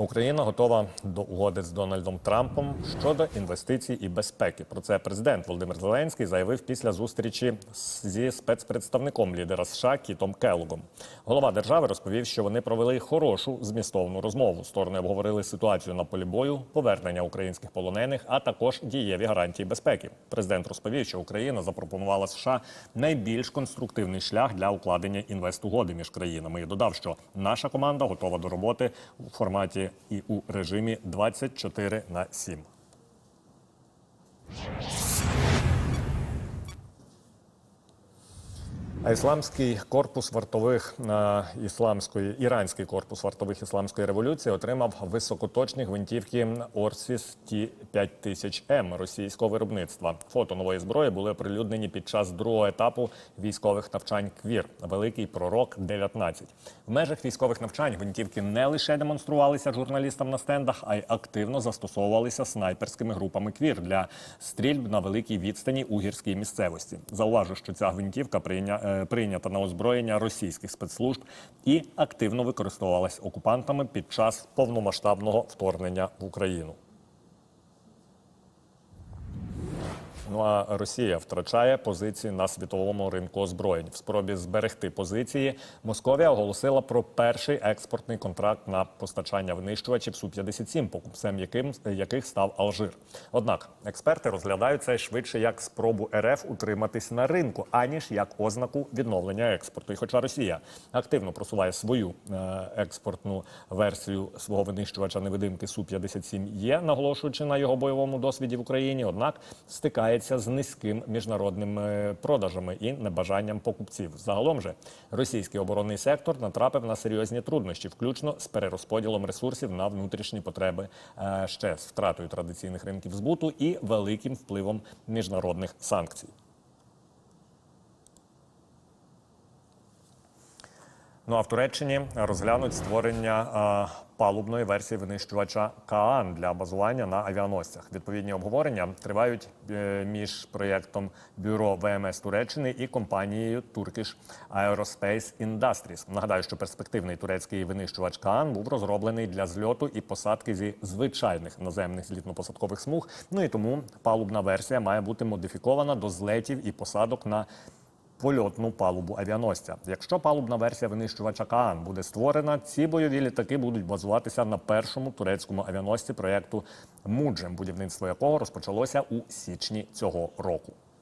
Україна готова до угоди з Дональдом Трампом щодо інвестицій і безпеки. Про це президент Володимир Зеленський заявив після зустрічі зі спецпредставником лідера США Кітом Келлогом. Голова держави розповів, що вони провели хорошу змістовну розмову. Сторони обговорили ситуацію на полі бою, повернення українських полонених, а також дієві гарантії безпеки. Президент розповів, що Україна запропонувала США найбільш конструктивний шлях для укладення інвестугоди між країнами. І додав, що наша команда готова до роботи у форматі і у режимі 24 на 7. Ісламський корпус вартових е, ісламської іранський корпус вартових ісламської революції отримав високоточні гвинтівки Орсіс Ті 5000 М російського виробництва. Фото нової зброї були оприлюднені під час другого етапу військових навчань КВІР Великий пророк 19 В межах військових навчань гвинтівки не лише демонструвалися журналістам на стендах, а й активно застосовувалися снайперськими групами КВІР для стрільб на великій відстані у гірській місцевості. Зауважу, що ця гвинтівка прийня, е, прийнята на озброєння російських спецслужб і активно використовувалась окупантами під час повномасштабного вторгнення в Україну. Ну а Росія втрачає позиції на світовому ринку озброєнь. В спробі зберегти позиції Московія оголосила про перший експортний контракт на постачання винищувачів су 57 покупцем яким яких став Алжир. Однак експерти розглядають це швидше як спробу РФ утриматись на ринку, аніж як ознаку відновлення експорту. І хоча Росія активно просуває свою е, експортну версію свого винищувача невидимки су 57 є, наголошуючи на його бойовому досвіді в Україні, однак стикається з низьким міжнародними продажами і небажанням покупців. Загалом же російський оборонний сектор натрапив на серйозні труднощі, включно з перерозподілом ресурсів на внутрішні потреби, е, ще з втратою традиційних ринків збуту і великим впливом міжнародних санкцій. Ну а в Туреччині розглянуть створення палубної версії винищувача Каан для базування на авіаносцях. Відповідні обговорення тривають е, між проєктом бюро ВМС Туреччини і компанією Turkish Aerospace Industries. Нагадаю, що перспективний турецький винищувач Каан був розроблений для зльоту і посадки зі звичайних наземних злітно-посадкових смуг. Ну і тому палубна версія має бути модифікована до злетів і посадок на польотну палубу авіаносця. Якщо палубна версія винищувача Каан буде створена, ці бойові літаки будуть базуватися на першому турецькому авіаносці проєкту Муджем, будівництво якого розпочалося у січні цього року.